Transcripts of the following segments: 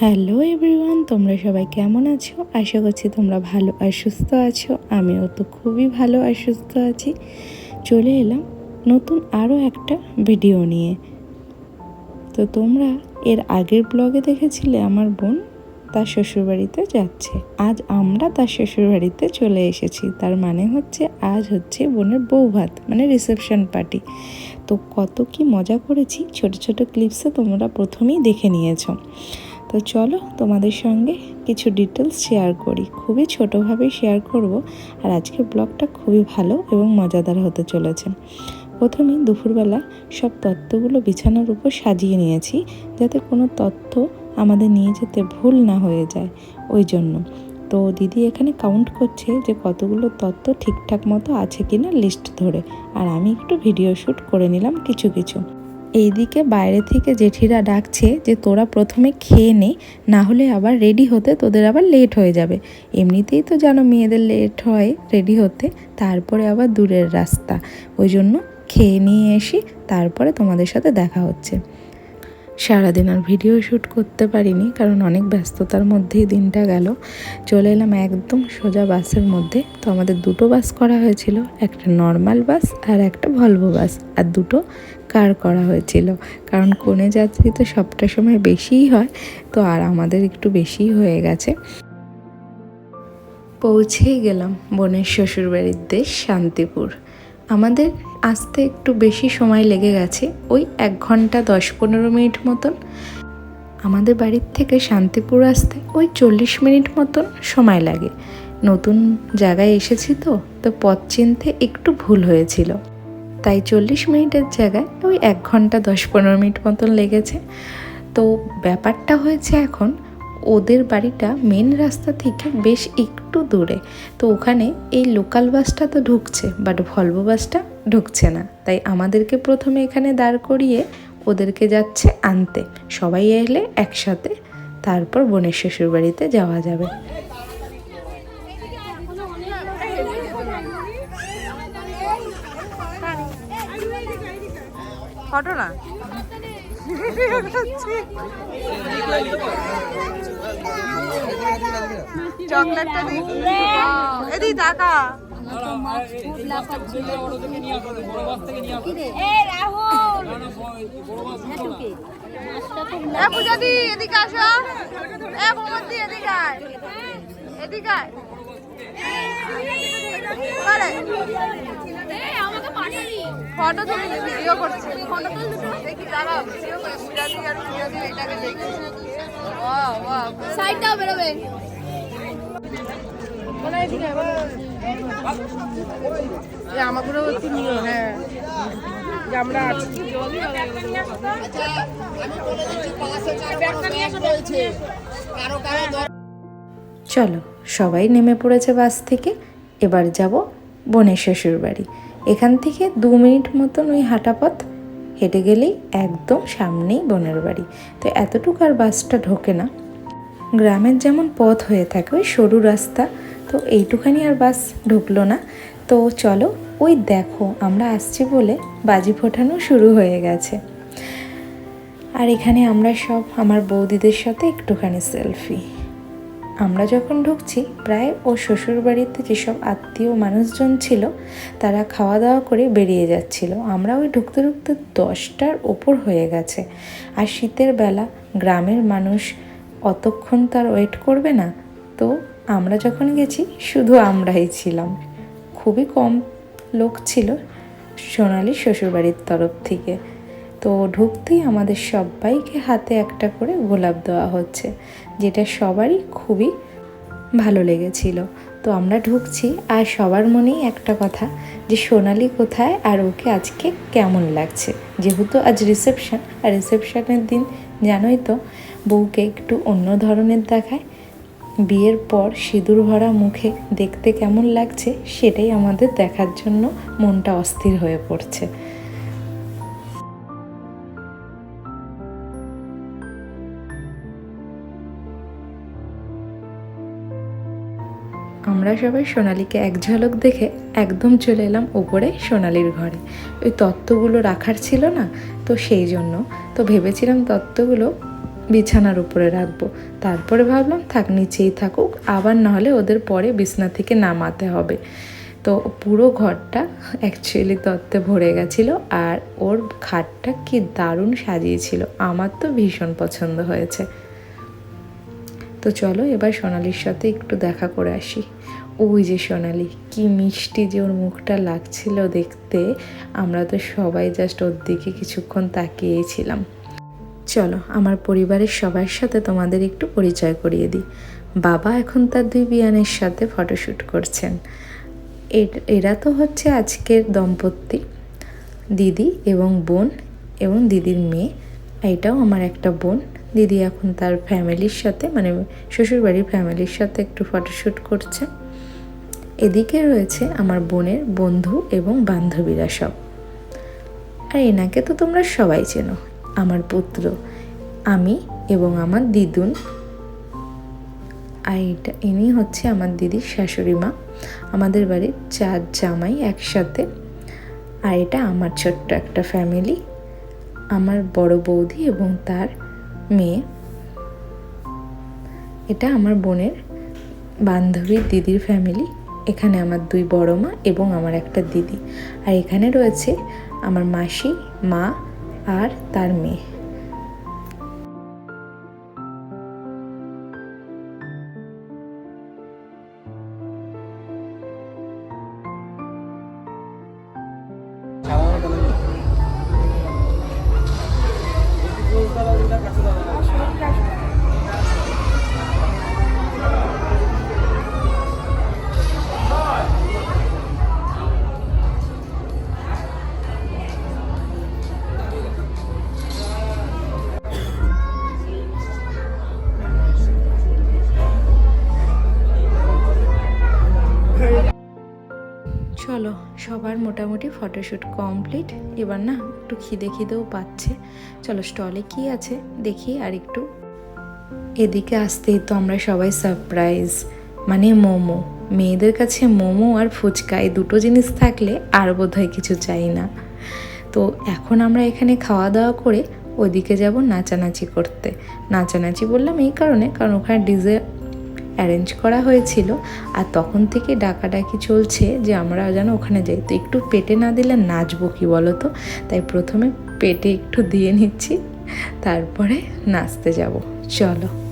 Hello everyone, তোমরা সবাই কেমন আছো? আশা করছি তোমরা ভালো আর সুস্থ আছো। আমিও তো খুবই ভালো আর সুস্থ আছি। চলে এলাম নতুন আরও একটা ভিডিও নিয়ে। তো তোমরা এর আগের ব্লগে দেখেছিলে আমার বোন তার শ্বশুরবাড়িতে যাচ্ছে। আজ আমরা তার শ্বশুরবাড়িতে চলে এসেছি। তার মানে হচ্ছে আজ হচ্ছে বোনের বউ ভাত মানে রিসেপশন পার্টি তো কত কি মজা করেছি। ছোট ছোট ক্লিপসে তোমরা প্রথমেই দেখে নিয়েছো। তো চলো তোমাদের সঙ্গে কিছু ডিটেলস শেয়ার করি। খুবই ছোটোভাবেই শেয়ার করব আর আজকের ব্লগটা খুবই ভালো এবং মজাদার হতে চলেছে। প্রথমে দুপুরবেলা সব তত্ত্বগুলো বিছানার উপর সাজিয়ে নিয়েছি যাতে কোনো তত্ত্ব আমাদের নিয়ে যেতে ভুল না হয়ে যায়। ওই জন্য। তো দিদি এখানে কাউন্ট করছে যে কতগুলো তত্ত্ব ঠিকঠাক মতো আছে কিনা লিস্ট ধরে। আর আমি একটু ভিডিও শ্যুট করে নিলাম কিছু কিছু। এইদিকে বাইরে থেকে জেঠিরা ডাকছে যে, তোরা প্রথমে খেয়ে নে, না হলে আবার রেডি হতে তোদের আবার লেট হয়ে যাবে। এমনিতেই তো জানো মেয়েদের লেট হয় রেডি হতে, তারপরে আবার দূরের রাস্তা। ওই জন্য খেয়ে নিয়ে এসি তারপরে তোমাদের সাথে দেখা হচ্ছে। সারাদিন আর ভিডিও শ্যুট করতে পারিনি, কারণ অনেক ব্যস্ততার মধ্যেই দিনটা গেল। চলে এলাম একদম সোজা বাসের মধ্যে। তো আমাদের দুটো বাস করা হয়েছিল, একটা নর্মাল বাস আর একটা ভলভো বাস। আর দুটো কার করা হয়েছিল, কারণ কোনে যাত্রী তো সবটা সময় বেশিই হয়। তো আর আমাদের একটু বেশিই হয়ে গেছে। পৌঁছেই গেলাম বোনের শ্বশুরবাড়ির দেশ শান্তিপুর। আমাদের আসতে একটু বেশি সময় লেগে গেছে, ওই এক ঘণ্টা দশ পনেরো মিনিট মতন। আমাদের বাড়ির থেকে শান্তিপুর আসতে ওই চল্লিশ মিনিট মতন সময় লাগে। নতুন জায়গায় এসেছি তো তো পথ চিনতে একটু ভুল হয়েছিল। তাই চল্লিশ মিনিটের জায়গায় ওই এক ঘণ্টা দশ পনেরো মিনিট মতন লেগেছে। তো ব্যাপারটা হয়েছে এখন ওদের বাড়িটা মেন রাস্তা থেকে বেশ একটু দূরে। তো ওখানে এই লোকাল বাসটা তো ঢুকছে বাট ভলভো বাসটা ঢুকছে না। তাই আমাদেরকে প্রথমে এখানে দাঁড় করিয়ে ওদেরকে যাচ্ছে আনতে। সবাই এলে একসাথে তারপর বোনের শ্বশুর বাড়িতে যাওয়া যাবে। ফটো না? চকলেটটা দিই। এদি টাকা। এ এদিকে আসো। এ মোমবাতি এদিকে আয়। এদিকে আয়। আরে ফটো তুলে ভিডিও করছি। ফটো তুলে দেখি দাঁড়াও ভিডিও করে পূজা আর পূজা এটাকে দেখি ওয়াও ওয়াও। সাইডটাও বেরোবে। বলে এদিকে এ আমাগুলো একটু নিও হ্যাঁ। যে আমরা আছি। চলো সবাই নেমে পড়েছে বাস থেকে। এবার যাব বোনের শ্বশুর বাড়ি এখান থেকে দু মিনিট মতন ওই হাঁটা পথ হেঁটে গেলেই একদম সামনেই বোনের বাড়ি। তো এতটুকু আর বাসটা ঢোকে না। গ্রামের যেমন পথ হয়ে থাকে ওই সরু রাস্তা, তো এইটুখানি আর বাস ঢুকলো না। তো চলো ওই দেখো আমরা আসছি বলে বাজি ফোটানো শুরু হয়ে গেছে। আর এখানে আমরা সব আমার বৌদিদের সাথে একটুখানি সেলফি। আমরা যখন ঢুকছি, প্রায় ও শ্বশুর বাড়িতে যেসব আত্মীয় মানুষজন ছিল, তারা খাওয়া দাওয়া করে বেরিয়ে যাচ্ছিল। আমরা ওই ঢুকতে ঢুকতে দশটার ওপর হয়ে গেছে। আর শীতের বেলা গ্রামের মানুষ অতক্ষণ তার ওয়েট করবে না, তো আমরা যখন গেছি, শুধু আমরাই ছিলাম। খুবই কম লোক ছিল সোনালি শ্বশুরবাড়ির তরফ থেকে। তো ঢুকতেই আমাদের সবাইকে হাতে একটা করে গোলাপ দেওয়া হচ্ছে। যেটা সবারই খুবই ভালো লেগেছিল। তো আমরা ঢুকছি আর সবার মনেই একটা কথা যে সোনালি কোথায় আর ওকে আজকে কেমন লাগছে? যেহেতু আজ রিসেপশন আর রিসেপশনের দিন জানোই তো, বউকে একটু অন্য ধরনের দেখায়। বিয়ের পর সিঁদুর ভরা মুখে দেখতে কেমন লাগছে সেটাই আমাদের দেখার জন্য মনটা অস্থির হয়ে পড়ছে। আমরা সবাই সোনালিকে এক ঝলক দেখে একদম চলে এলাম ওপরে সোনালির ঘরে। ওই তত্ত্বগুলো রাখার ছিল না, তো সেই জন্য। তো ভেবেছিলাম তত্ত্বগুলো বিছানার উপরে রাখব। তারপরে ভাবলাম, থাক, নিচেই থাকুক, আবার নাহলে ওদের পরে বিছনা থেকে নামাতে হবে। তো পুরো ঘরটা অ্যাকচুয়ালি তত্ত্বে ভরে গেছিল, আর ওর খাটটা কি দারুণ সাজিয়েছিল। আমার তো ভীষণ পছন্দ হয়েছে। তো চলো এবার সোনালির সাথে একটু দেখা করে আসি। ওই যে সোনালি, কি মিষ্টি যে ওর মুখটা লাগছিল দেখতে। আমরা তো সবাই জাস্ট ওর দিকে কিছুক্ষণ তাকিয়েছিলাম। চলো, আমার পরিবারের সবার সাথে তোমাদের একটু পরিচয় করিয়ে দিই। বাবা এখন তার দুই বিয়ানের সাথে ফটোশ্যুট করছেন। এর- তো হচ্ছে আজকের দম্পতি। দিদি এবং বোন এবং দিদির মেয়ে। এটাও আমার একটা বোন। দিদি এখন তার ফ্যামিলির সাথে মানে শ্বশুরবাড়ির ফ্যামিলির সাথে একটু ফটোশ্যুট করছে। এদিকে রয়েছে আমার বোনের বন্ধু এবং বান্ধবীরা সব। আর এনাকে তো তোমরা সবাই চেনো, আমার পুত্র, আমি এবং আমার দিদুন। আর এটা, ইনি হচ্ছে আমার দিদির শাশুড়ি মা, আমাদের বাড়ির চার জামাই একসাথে। আর এটা আমার ছোট্ট একটা ফ্যামিলি, আমার বড় বৌদি এবং তার মেয়ে। এটা আমার বোনের বান্ধবীর দিদির ফ্যামিলি এখানে আমার দুই বড় মা এবং আমার একটা দিদি। আর এখানে রয়েছে আমার মাসি, মা আর তার মেয়ে। সবার মোটামুটি ফটোশ্যুট কমপ্লিট। এবার না, একটু খিদে খিদেও পাচ্ছে। চলো স্টলে কি আছে দেখি আর একটু। এদিকে আসতেই তো আমরা সবাই সারপ্রাইজ মানে মোমো। মেয়েদের কাছে মোমো আর ফুচকা এই দুটো জিনিস থাকলে আর বোধহয় কিছু চাই না। তো এখন আমরা এখানে খাওয়া দাওয়া করে ওইদিকে যাব নাচানাচি করতে। নাচানাচি বললাম এই কারণে, কারণ ওখানে ডিজে অ্যারেঞ্জ করা হয়েছিল। আর তখন থেকে ডাকাডাকি চলছে যে আমরা যেন ওখানে যাই। তো একটু পেটে না দিলে নাচবো কি বলো তো তাই প্রথমে পেটে একটু দিয়ে নিচ্ছি, তারপরে নাচতে যাব। চলো।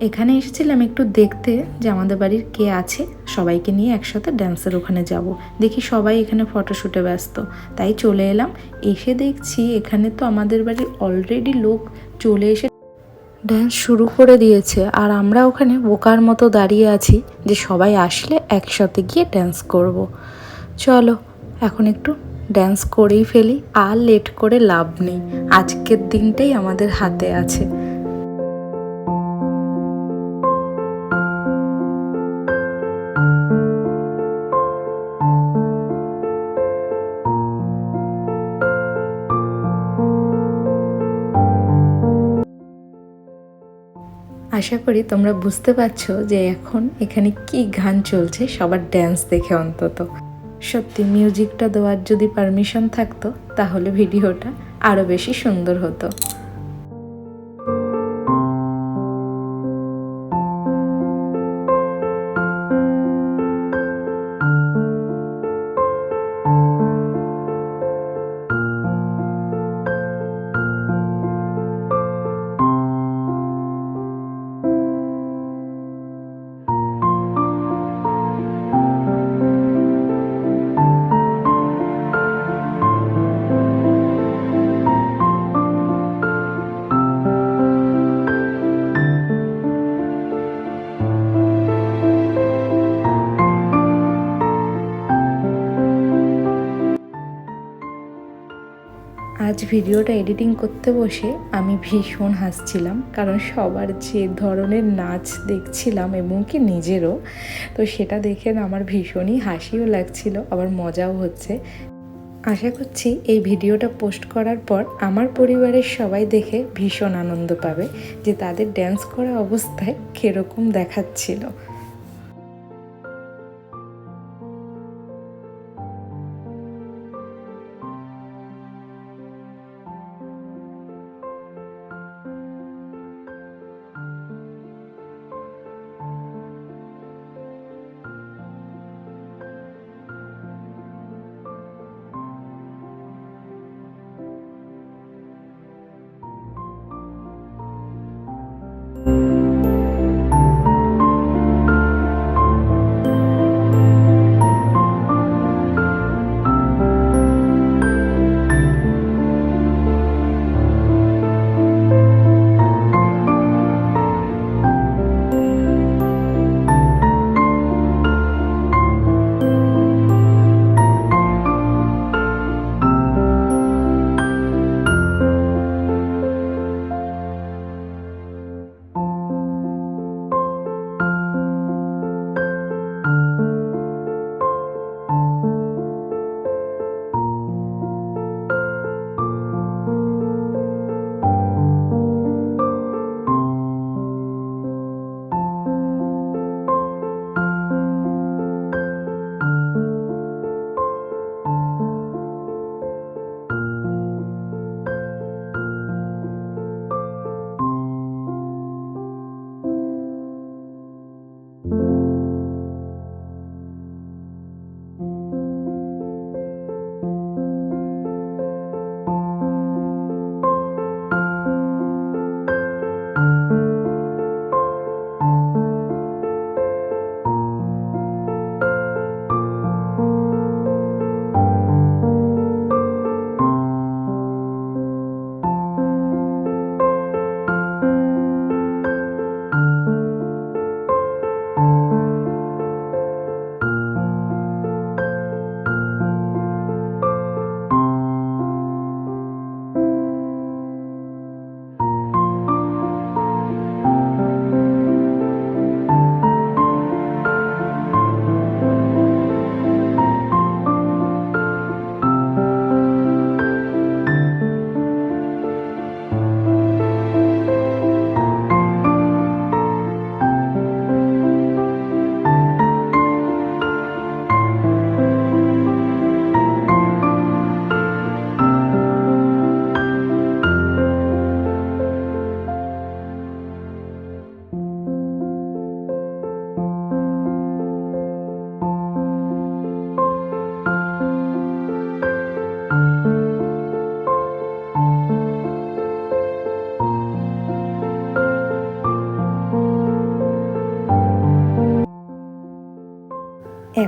এখানে এসেছিলাম একটু দেখতে যে আমাদের বাড়ির কে আছে। সবাইকে নিয়ে একসাথে ড্যান্সের ওখানে যাব। দেখি সবাই এখানে ফটোশ্যুটে ব্যস্ত। তাই চলে এলাম। এসে দেখছি এখানে তো আমাদের বাড়ির অলরেডি লোক চলে এসে ড্যান্স শুরু করে দিয়েছে। আর আমরা ওখানে বোকার মতো দাঁড়িয়ে আছি যে সবাই আসলে একসাথে গিয়ে ড্যান্স করব। চলো, এখন একটু ড্যান্স করেই ফেলি। আর লেট করে লাভ নেই। আজকের দিনটাই আমাদের হাতে আছে। আশা করি তোমরা বুঝতে পারছ যে এখন এখানে কি গান চলছে সবার ড্যান্স দেখে অন্তত। সত্যি মিউজিকটা দেওয়ার যদি পারমিশন থাকতো, তাহলে ভিডিওটা আরও বেশি সুন্দর হতো। ভিডিওটা এডিটিং করতে বসে আমি ভীষণ হাসছিলাম, কারণ সবার যে ধরনের নাচ দেখছিলাম এবং কি নিজেরও, তো সেটা দেখে আমার ভীষণই হাসিও লাগছিল, আবার মজাও হচ্ছে। আশা করছি এই ভিডিওটা পোস্ট করার পর আমার পরিবারের সবাই দেখে ভীষণ আনন্দ পাবে যে তাদের ড্যান্স করা অবস্থায় কীরকম দেখাচ্ছিল।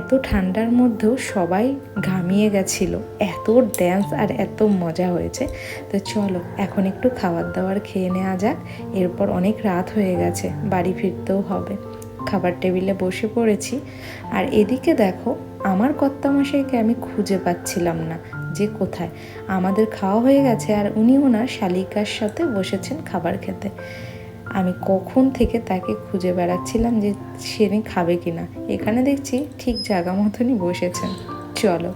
এত ঠান্ডার মধ্যেও সবাই ঘামিয়ে গেছিল। এত ড্যান্স আর এত মজা হয়েছে। তো চলো, এখন একটু খাবার দাবার খেয়ে নেওয়া যাক। এরপর অনেক রাত হয়ে গেছে, বাড়ি ফিরতেও হবে। খাবার টেবিলে বসে পড়েছি। আর এদিকে দেখো, আমার কর্তামশাইকে আমি খুঁজে পাচ্ছিলাম না যে কোথায়। আমাদের খাওয়া হয়ে গেছে আর উনি ওনার শালিকার সাথে বসেছেন খাবার খেতে। আমি কখন থেকে তাকে খুঁজে বেড়াচ্ছিলাম যে সে খাবে কি না এখানে দেখছি ঠিক জায়গা মতনই বসেছেন। চলো,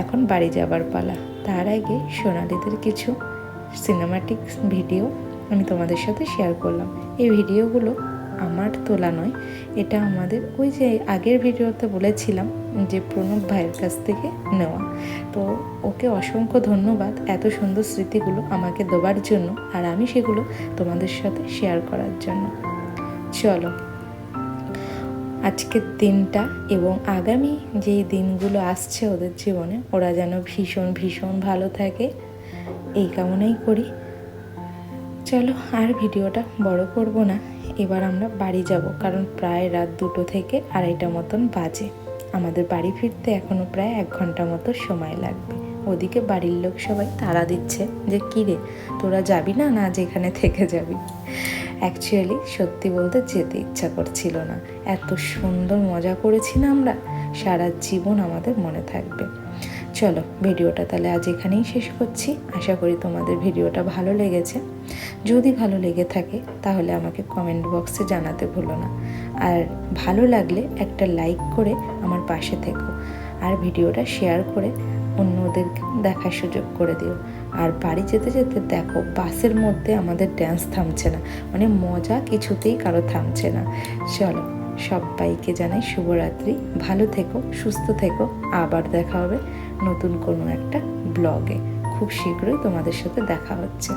এখন বাড়ি যাবার পালা। তার আগে সোনালিদের কিছু সিনেমাটিক ভিডিও আমি তোমাদের সাথে শেয়ার করলাম। এই ভিডিওগুলো আমার তোলা নয়, এটা আমাদের ওই যে আগের ভিডিওতে বলেছিলাম যে প্রণব ভাইয়ের কাছ থেকে নেওয়া। তো ওকে অসংখ্য ধন্যবাদ এত সুন্দর স্মৃতিগুলো আমাকে দেওয়ার জন্য আর আমি সেগুলো তোমাদের সাথে শেয়ার করার জন্য। চলো, আজকের দিনটা এবং আগামী যেই দিনগুলো আসছে ওদের জীবনে ওরা যেন ভীষণ ভীষণ ভালো থাকে, এই কামনাই করি। চলো, আর ভিডিওটা বড় করব না। এবার আমরা বাড়ি যাব, কারণ প্রায় রাত দুটো থেকে আড়াইটা মতন বাজে। আমাদের বাড়ি ফিরতে এখনও প্রায় এক ঘণ্টা মতো সময় লাগবে। ওদিকে বাড়ির লোক সবাই তাড়া দিচ্ছে যে, কী রে, তোরা যাবি না? না, যেখানে থেকে যাবি। অ্যাকচুয়ালি সত্যি বলতে যেতে ইচ্ছা করছিল না। এত সুন্দর মজা করেছি না আমরা, সারা জীবন আমাদের মনে থাকবে। চলো, ভিডিওটা তাহলে আজ এখানেই শেষ করছি। আশা করি তোমাদের ভিডিওটা ভালো লেগেছে। যদি ভালো লেগে থাকে, তাহলে আমাকে কমেন্ট বক্সে জানাতে ভুলো না। আর ভালো লাগলে একটা লাইক করে আমার পাশে থেকো আর ভিডিওটা শেয়ার করে অন্যদেরকে দেখার সুযোগ করে দিও। আর বাড়ি যেতে যেতে দেখো, বাসের মধ্যে আমাদের ড্যান্স থামছে না। মানে মজা কিছুতেই কারও থামছে না। চলো, সবাইকে জানাই শুভরাত্রি। ভালো থেকো, সুস্থ থেকো। আবার দেখা হবে নতুন কোনো একটা ব্লগে খুব শীঘ্রই তোমাদের সাথে দেখা হচ্ছে।